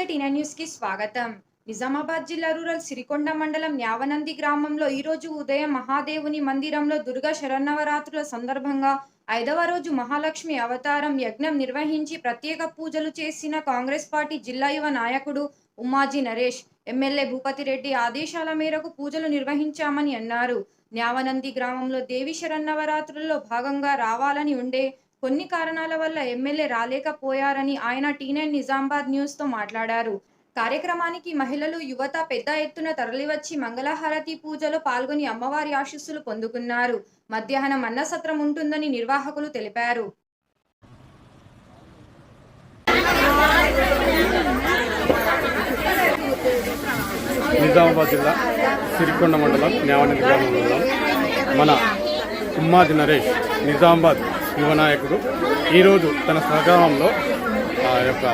నమస్తే టీనా స్వాగతం. నిజామాబాద్ జిల్లా రూరల్ సిరికొండ మండలం న్యావనంది గ్రామంలో ఈ రోజు ఉదయం మహాదేవుని మందిరంలో దుర్గా శరన్నవరాత్రుల సందర్భంగా ఐదవ రోజు మహాలక్ష్మి అవతారం యజ్ఞం నిర్వహించి ప్రత్యేక పూజలు చేసిన కాంగ్రెస్ పార్టీ జిల్లా యువ నాయకుడు ఉమ్మాజీ నరేష్ ఎమ్మెల్యే భూపతి రెడ్డి ఆదేశాల మేరకు పూజలు నిర్వహించామని అన్నారు. న్యావనంది గ్రామంలో దేవి శరన్నవరాత్రుల్లో భాగంగా రావాలని ఉండే కొన్ని కారణాల వల్ల ఎమ్మెల్యే రాలేకపోయారని ఆయన టీనైన్ నిజామాబాద్ న్యూస్తో మాట్లాడారు. కార్యక్రమానికి మహిళలు యువత పెద్ద ఎత్తున తరలివచ్చి మంగళహారతి పూజలో పాల్గొని అమ్మవారి ఆశీస్సులు పొందుకున్నారు. మధ్యాహ్నం అన్నసత్రం ఉంటుందని నిర్వాహకులు తెలిపారు. నిజామాబాద్ జిల్లా సిరికొండ మండలం న్యావనంది గ్రామంలో మన ఉమ్మాది నరేష్ నిజామాబాద్ యువనాయకుడు ఈరోజు తన సహకారంలో ఆ యొక్క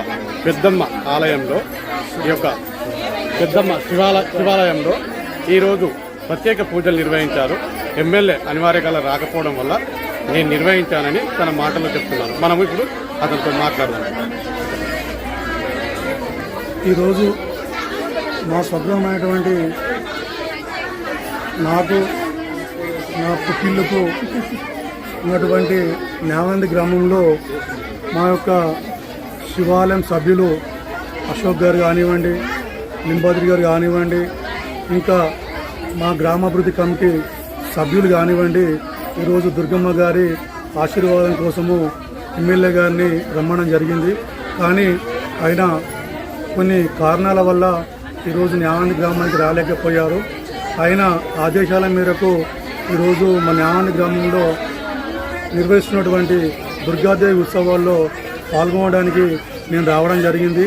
పెద్దమ్మ ఆలయంలో ఈ యొక్క పెద్దమ్మ శివాల శివాలయంలో ఈరోజు ప్రత్యేక పూజలు నిర్వహించారు. ఎమ్మెల్యే అనివార్యకాల రాకపోవడం వల్ల నేను నిర్వహించానని తన మాటలో చెప్తున్నాను మనం ఇప్పుడు అతనితో మాట్లాడదాం. ఈరోజు మా స్వగ్రహమైనటువంటి నాకు నా పుట్టిళ్ళకు ఉన్నటువంటి న్యావంది గ్రామంలో మా యొక్క శివాలయం సభ్యులు అశోక్ గారు కానివ్వండి లింబాద్రి గారు కానివ్వండి ఇంకా మా గ్రామాభివృద్ధి కమిటీ సభ్యులు కానివ్వండి ఈరోజు దుర్గమ్మ గారి ఆశీర్వాదం కోసము ఎమ్మెల్యే గారిని రమ్మడం జరిగింది. కానీ ఆయన కొన్ని కారణాల వల్ల ఈరోజు న్యాయాన్ని గ్రామానికి రాలేకపోయారు. ఆయన ఆదేశాల మేరకు ఈరోజు మా న్యాయాన్ని గ్రామంలో నిర్వహిస్తున్నటువంటి దుర్గాదేవి ఉత్సవాల్లో పాల్గొనడానికి నేను రావడం జరిగింది.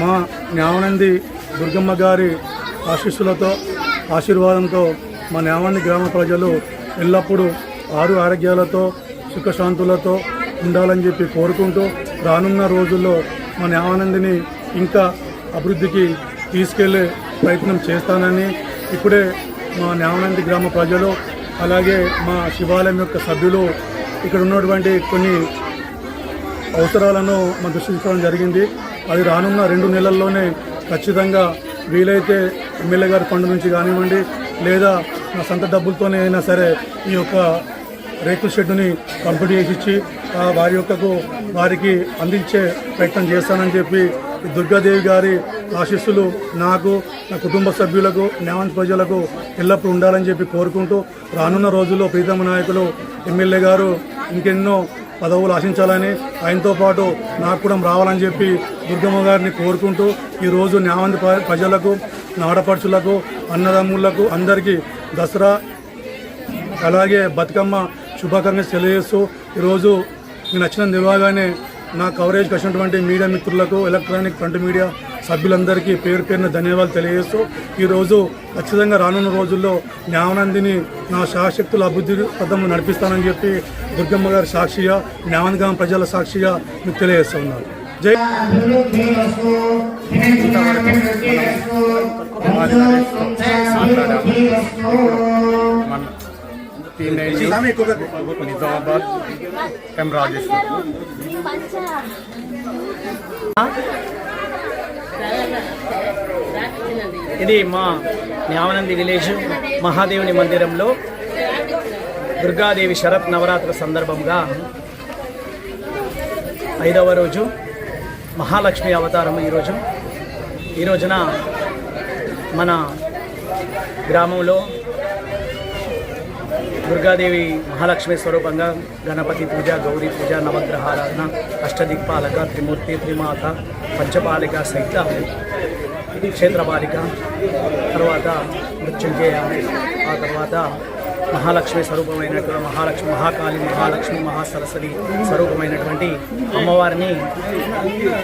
మా న్యావనంది దుర్గమ్మ గారి ఆశీస్సులతో ఆశీర్వాదంతో మా న్యావాన్ని గ్రామ ప్రజలు ఎల్లప్పుడూ ఆరు ఆరోగ్యాలతో సుఖశాంతులతో ఉండాలని చెప్పి కోరుకుంటూ రానున్న రోజుల్లో మా న్యావనందిని ఇంకా అభివృద్ధికి తీసుకెళ్ళే ప్రయత్నం చేస్తానని ఇప్పుడే మా న్యావనంది గ్రామ ప్రజలు అలాగే మా శివాలయం యొక్క సభ్యులు ఇక్కడ ఉన్నటువంటి కొన్ని అవసరాలను మనం దృష్టి జరిగింది. అది రానున్న రెండు నెలల్లోనే ఖచ్చితంగా వీలైతే ఎమ్మెల్యే గారి ఫండ్ నుంచి కానివ్వండి లేదా నా సొంత డబ్బులతోనే అయినా సరే ఈ యొక్క రేకుల షెడ్డుని కంప్లీట్ చేసి ఇచ్చి ఆ వారి యొక్కకు వారికి అందించే ప్రయత్నం చేస్తానని చెప్పి దుర్గాదేవి గారి ఆశీస్సులు నాకు నా కుటుంబ సభ్యులకు న్యాయ ప్రజలకు ఎల్లప్పుడూ ఉండాలని చెప్పి కోరుకుంటూ రానున్న రోజుల్లో ప్రీతమ నాయకులు ఎమ్మెల్యే గారు ఇంకెన్నో పదవులు ఆశించాలని ఆయనతో పాటు నాకు కూడా రావాలని చెప్పి దుర్గమ్మ గారిని కోరుకుంటూ ఈరోజు న్యావంత్ ప్రజలకు నాడపడుచులకు అన్నదమ్ములకు అందరికీ దసరా అలాగే బతుకమ్మ శుభాకాంక్షలు తెలియజేస్తూ ఈరోజు నేను నచ్చిన నిర్వాగానే నా కవరేజ్కి వచ్చినటువంటి మీడియా మిత్రులకు ఎలక్ట్రానిక్ ప్రింట్ మీడియా సభ్యులందరికీ పేరు పేరున ధన్యవాదాలు తెలియజేస్తూ ఈరోజు ఖచ్చితంగా రానున్న రోజుల్లో న్యావనందిని నా శాశక్తుల అభివృద్ధి పథంలో నడిపిస్తానని చెప్పి దుర్గమ్మ గారి సాక్షిగా జ్ఞానగామ ప్రజల సాక్షిగా మీకు తెలియజేస్తున్నారు జై నిజామాబాద్ ఎం రాజేశ్వర్ ఇది మా న్యావనంది విలేజ్ మహాదేవుని మందిరంలో దుర్గాదేవి శరత్ నవరాత్రి సందర్భంగా ఐదవ రోజు మహాలక్ష్మి అవతారం ఈరోజు ఈ రోజున మన గ్రామంలో దుర్గాదేవి మహాలక్ష్మి స్వరూపంగా గణపతి పూజ గౌరీ పూజ నవగ్రహారాధన అష్టదిక్పాలక త్రిమూర్తి త్రిమాత పంచపాలిక సహిత క్షేత్రపాలిక. తర్వాత మృత్యుంజయ ఆ తర్వాత మహాలక్ష్మి స్వరూపమైనటువంటి మహాలక్ష్మి మహాకాళి మహాలక్ష్మి మహాసరస్వతి స్వరూపమైనటువంటి అమ్మవారిని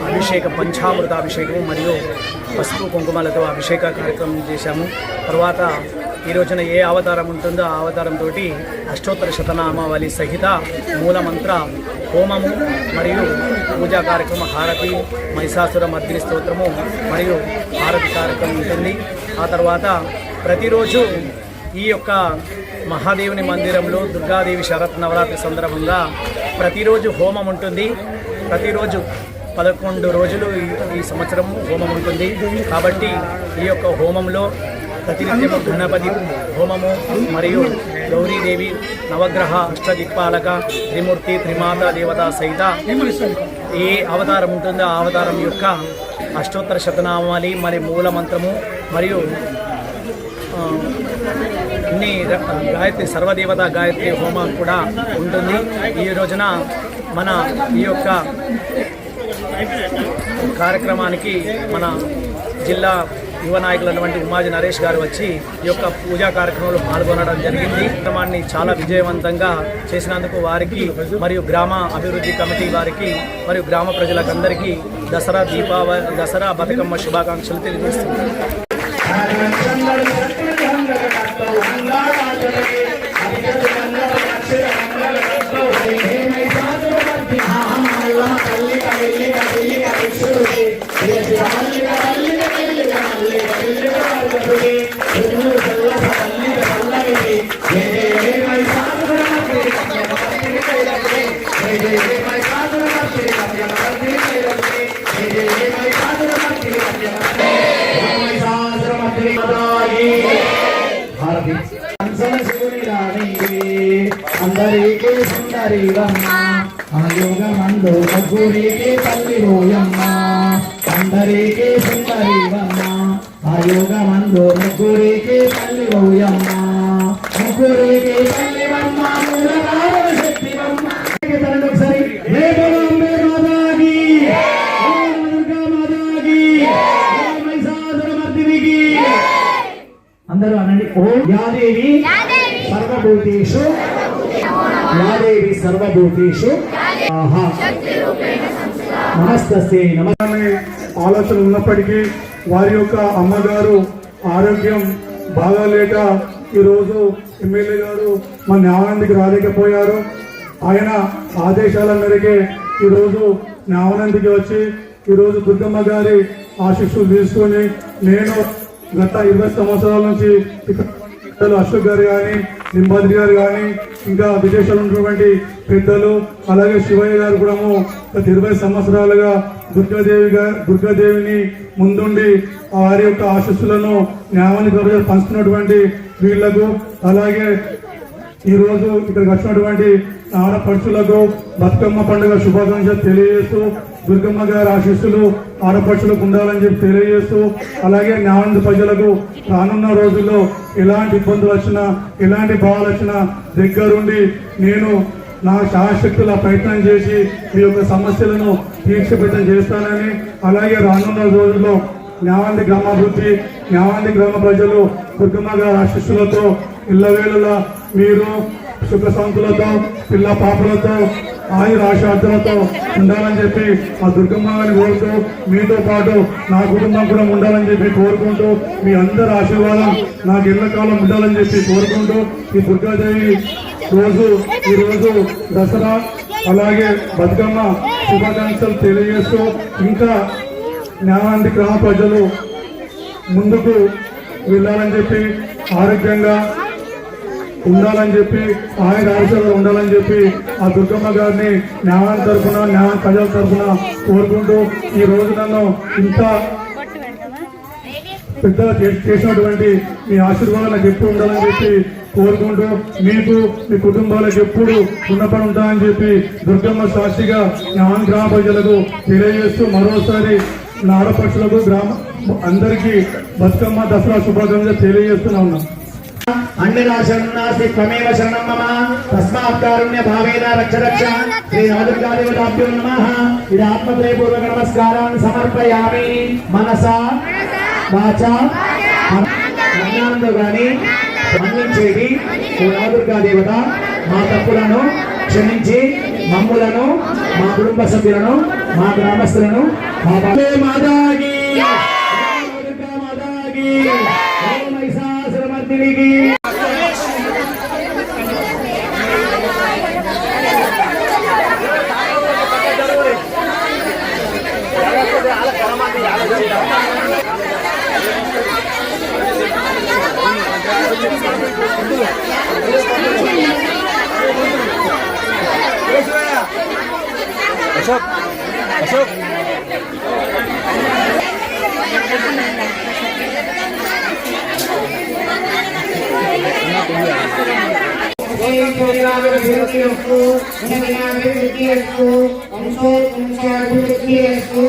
అభిషేక పంచామృత అభిషేకం మరియు పసుపు కుంకుమలతో అభిషేక కార్యక్రమం చేశాము. తర్వాత ఈ రోజున ఏ అవతారం ఉంటుందో ఆ అవతారంతో అష్టోత్తర శతనామావళి సహిత మూలమంత్ర హోమము మరియు పూజా కార్యక్రమ హారతి మహిషాసుర మర్దిని స్తోత్రము మరియు హారతి కార్యక్రమం ఉంటుంది. ఆ తర్వాత ప్రతిరోజు ఈ యొక్క మహాదేవుని మందిరంలో దుర్గాదేవి శరత్ నవరాత్రి సందర్భంగా ప్రతిరోజు హోమం ఉంటుంది. ప్రతిరోజు పదకొండు రోజులు ఈ- ఈ సంవత్సరం హోమం ఉంటుంది. కాబట్టి ఈ యొక్క హోమంలో ప్రతినిత్యం గణపతి హోమము మరియు గౌరీదేవి నవగ్రహ అష్టదిక్పాలక త్రిమూర్తి త్రిమాత దేవత సహిత ఏ అవతారం ఉంటుందో ఆ అవతారం యొక్క అష్టోత్తర శతనామాలి మరి మూల మంత్రము మరియు అన్ని గాయత్రి సర్వదేవత గాయత్రి హోమం కూడా ఉంటుంది. ఈ రోజున మన ఈ యొక్క కార్యక్రమానికి మన జిల్లా యువ నాయకులైనటువంటి ఉమాజీ నరేష్ గారు వచ్చి ఈ యొక్క పూజా కార్యక్రమంలో పాల్గొనడం జరిగింది. కార్యక్రమాన్ని చాలా విజయవంతంగా చేసినందుకు వారికి మరియు గ్రామ అభివృద్ధి కమిటీ వారికి మరియు గ్రామ ప్రజలకందరికీ దసరా దీపావళి దసరా బతుకమ్మ శుభాకాంక్షలు తెలియజేస్తున్నాను అందరికీ సుందరి రమ్మ ఆయోగమందు ముగ్గురికి తల్లి పోయమ్మ అందరికి సుందరి ముగ్గురికి తల్లి పోయమ్మ ముగ్గురికి తల్లి రమ్మ మూలరామ శక్తి రమ్మ తరండి ఒకసారి. జై బోలో అంబే మాతాకి. ఓం దుర్గా మాతాకి. ఓం మహిషాసురమర్దినికి అందరూ అనండి. ఓం యాదేవి సర్వభూతేషు. యాదేవి సర్వభూతేషు. ఆహా. నమస్తస్తే నమ అనే ఆలోచన ఉన్నప్పటికీ వారి యొక్క అమ్మగారు ఆరోగ్యం బాగాలేక ఈరోజు ఎమ్మెల్యే గారు మన న్యాయానందికి రాలేకపోయారు. ఆయన ఆదేశాల మేరకే ఈరోజు న్యాయానందికి వచ్చి ఈరోజు దుర్గమ్మ గారి ఆశీస్సులు తీసుకొని నేను గత ఇరవై సంవత్సరాల నుంచి ఇక్కడ అశోక్ గారు కానీ నింబాద్రి గారు కానీ ఇంకా విదేశాలు ఉన్నటువంటి పెద్దలు అలాగే శివయ్య గారు కూడా గత ఇరవై సంవత్సరాలుగా దుర్గాదేవి గారు దుర్గాదేవిని ముందుండి వారి యొక్క ఆశస్సులను న్యాయానికి ప్రజలు పంచుతున్నటువంటి వీళ్ళకు అలాగే ఈరోజు ఇక్కడికి వచ్చినటువంటి ఆడపడుచులకు బతుకమ్మ పండుగ శుభాకాంక్షలు తెలియజేస్తూ దుర్గమ్మ గారి ఆశీస్సులు ఆడపడుచులకు ఉండాలని చెప్పి తెలియజేస్తూ అలాగే న్యాయానంద ప్రజలకు రానున్న రోజుల్లో ఎలాంటి ఇబ్బందులు వచ్చినా ఎలాంటి భావాలు వచ్చినా దగ్గరుండి నేను నా శాశక్తుల ప్రయత్నం చేసి మీ యొక్క సమస్యలను తీర్చిపెట్టం చేస్తానని అలాగే రానున్న రోజుల్లో న్యావంది గ్రామాభివృద్ధి న్యావంది గ్రామ ప్రజలు దుర్గమ్మ గారి ఆశీస్సులతో ఇళ్ళవేళలా మీరు శుభశాంతులతో పిల్ల పాపలతో ఆయుర ఆశార్థులతో ఉండాలని చెప్పి ఆ దుర్గమ్మ కోరుతూ మీతో పాటు నా కుటుంబం కూడా ఉండాలని చెప్పి కోరుకుంటూ మీ అందరి ఆశీర్వాదం నాకు ఎల్లకాలం ఉండాలని చెప్పి కోరుకుంటూ ఈ దుర్గాదేవి రోజు ఈరోజు దసరా అలాగే బతుకమ్మ శుభాకాంక్షలు తెలియజేస్తూ ఇంకా న్యాయాన్ని గ్రామ ప్రజలు ముందుకు వెళ్ళాలని చెప్పి ఆరోగ్యంగా ఉండాలని చెప్పి ఆయన ఆశలు ఉండాలని చెప్పి ఆ దుర్గమ్మ గారిని న్యాయం తరఫున న్యాయం ప్రజల తరఫున కోరుకుంటూ ఈ రోజు నన్ను ఇంత పెద్దగా చేసినటువంటి మీ ఆశీర్వాదం నాకు ఎప్పుడు ఉండాలని చెప్పి కోరుకుంటూ మీకు మీ కుటుంబాలకు ఎప్పుడు రుణపడి ఉంటామని చెప్పి దుర్గమ్మ సాక్షిగా న్యాయం గ్రామ ప్రజలకు తెలియజేస్తూ మరోసారి నా గ్రామ అందరికీ బతుకమ్మ దసరా శుభాకాంక్షలు తెలియజేస్తూనే ఉన్నాం అన్నినా శరణం నాస్తి త్వమేవ శరణం మమ. తస్మాత్ కారుణ్య భావేన రక్ష రక్ష. శ్రీ నవదుర్గాదేవతాభ్యో నమః. ఇది ఆత్మత్రయపూర్వక నమస్కారాన్ని సమర్పయామి. మనసా? వాచా? అజ్ఞానంతో గాని మన్నించేది ఓ నవదుర్గాదేవత మా తప్పులను క్షమించి మమ్ములను మా కుటుంబ సభ్యులను మా గ్రామస్తులను మా మాతాకి దుర్గా మాతాకి ఓం మహిషాసురమర్దినికి అశోక్ అశోక్ వంశాభివృద్ధిరస్తు వంశాభివృద్ధిరస్తు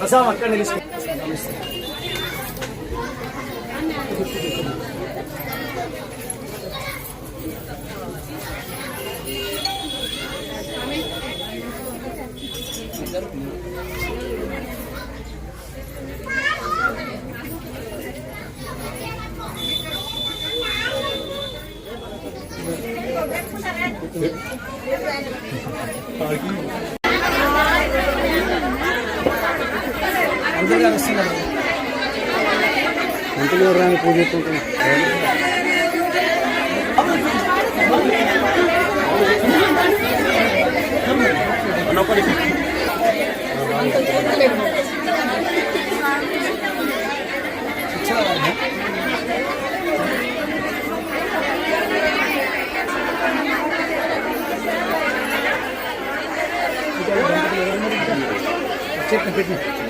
వంశో అక్కడ నిలుస్తుంది అందరూ గారు వస్తున్నారు చెప్పండి পেটি